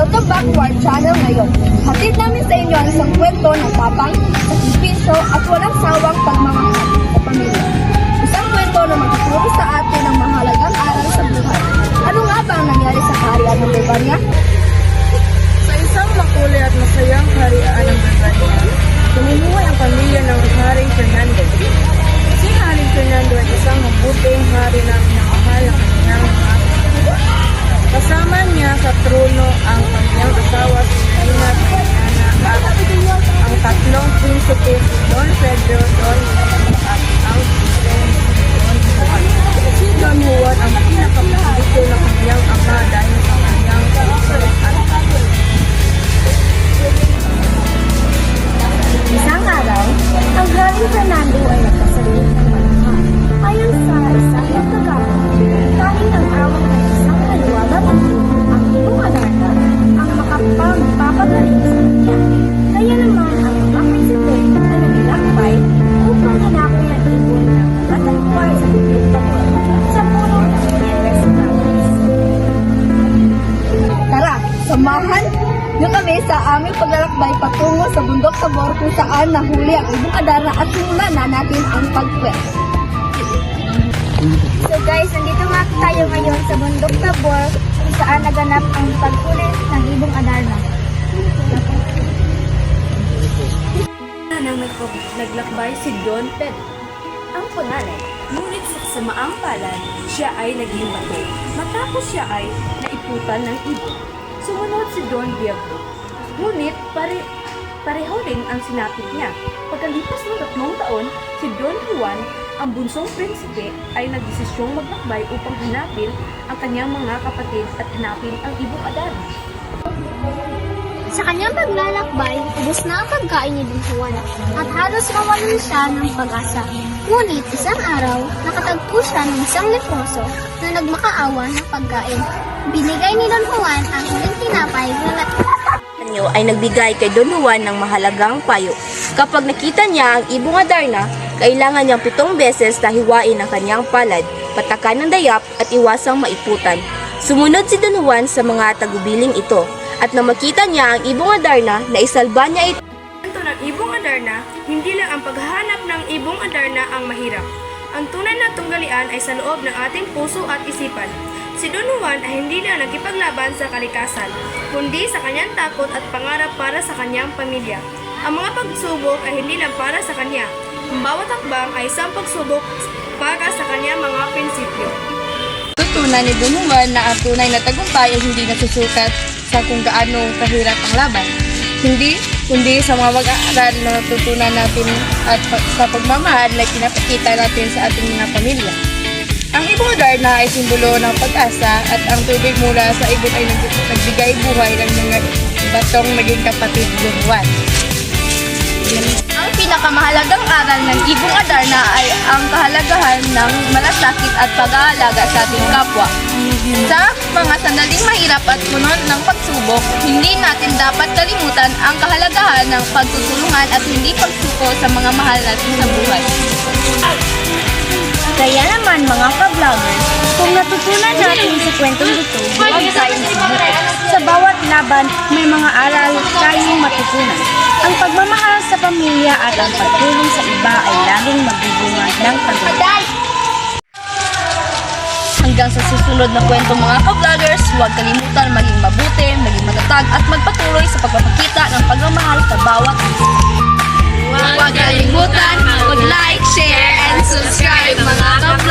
Welcome back to our channel ngayon. Hatid namin sa inyo ang isang kwento ng tapang, sakripisyo at walang sawang pagmamahal si Don Pedro, patungo sa bundok Tabor kung saan nahuli ang ibong adara at simulan na natin ang pagkwes. So guys, nandito nga tayo ngayon sa Bundok Tabor kung saan naganap ang paghuli ng ibong Adarna. nang naglakbay si Don Pedro. Ang pangalan, ngunit sa samaang palad, siya ay naging bato. Matapos siya ay naiputan ng ibon. Sumunod si Don Diablo. Ngunit pare, pareho rin ang sinapit niya. Pagkalipas ng tatlong taon, si Don Juan, ang bunsong prinsipe, ay nagdesisyong maglakbay upang hanapin ang kanyang mga kapatid at hanapin ang ibong Adarna. Sa kanyang paglalakbay, ubos na ang pagkain ni Don Juan at halos mawalan siya ng pag-asa. Ngunit isang araw, nakatagpo siya ng isang leproso na nagmakaawa ng pagkain. Binigay ni Don Juan ang huling tinapay na Anyo ay nagbigay kay Don Juan ng mahalagang payo. Kapag nakita niya ang ibong Adarna, kailangan niyang pitong beses na hiwain ang kanyang palad, patakan ng dayap at iwasang maiputan. Sumunod si Don Juan sa mga tagubiling ito, at nang makita niya ang ibong Adarna, naisalba niya ito. Ito ng ibong Adarna, hindi lang ang paghahanap ng ibong Adarna ang mahirap. Ang tunay na tunggalian ay sa loob ng ating puso at isipan. Si Don Juan ay hindi lang nagipaglaban sa kalikasan, kundi sa kanyang takot at pangarap para sa kanyang pamilya. Ang mga pagsubok ay hindi lang para sa kanya. Ang bawat hakbang ay isang pagsubok para sa kanyang mga prinsipyo. Tutunan ni Don Juan na ang tunay na tagumpay ay hindi nasusukat sa kung gaano kahirap ang laban. Hindi, kundi sa mga mag-aaral na natutunan natin at sa pagmamahal na pinapakita natin sa ating mga pamilya. Adarna ay simbolo ng pag-asa at ang tubig mula sa ibon ay nag- nagbigay buhay ng mga batong naging kapatid Juan. Ang pinakamahalagang aral ng ibong adarna ay ang kahalagahan ng malasakit at pag-aalaga sa ating kapwa. Sa mga sandaling mahirap at puno ng pagsubok, hindi natin dapat kalimutan ang kahalagahan ng pagtutulungan at hindi pagsuko sa mga mahal natin sa buhay. Kaya naman mga ka-vloggers, kung natutunan natin sa kwentong ito, huwag tayong. Sa bawat laban, may mga aral tayong matutunan. Ang pagmamahal sa pamilya at ang pagtulong sa iba ay laging magbubunga ng tagumpay. Hanggang sa susunod na kwento mga ka-vloggers, huwag kalimutan maging mabuti, maging matatag at magpatuloy sa pagpapakita ng pagmamahal sa bawat isa. Huwag kalimutan mag-like, share, and subscribe mga kapatid.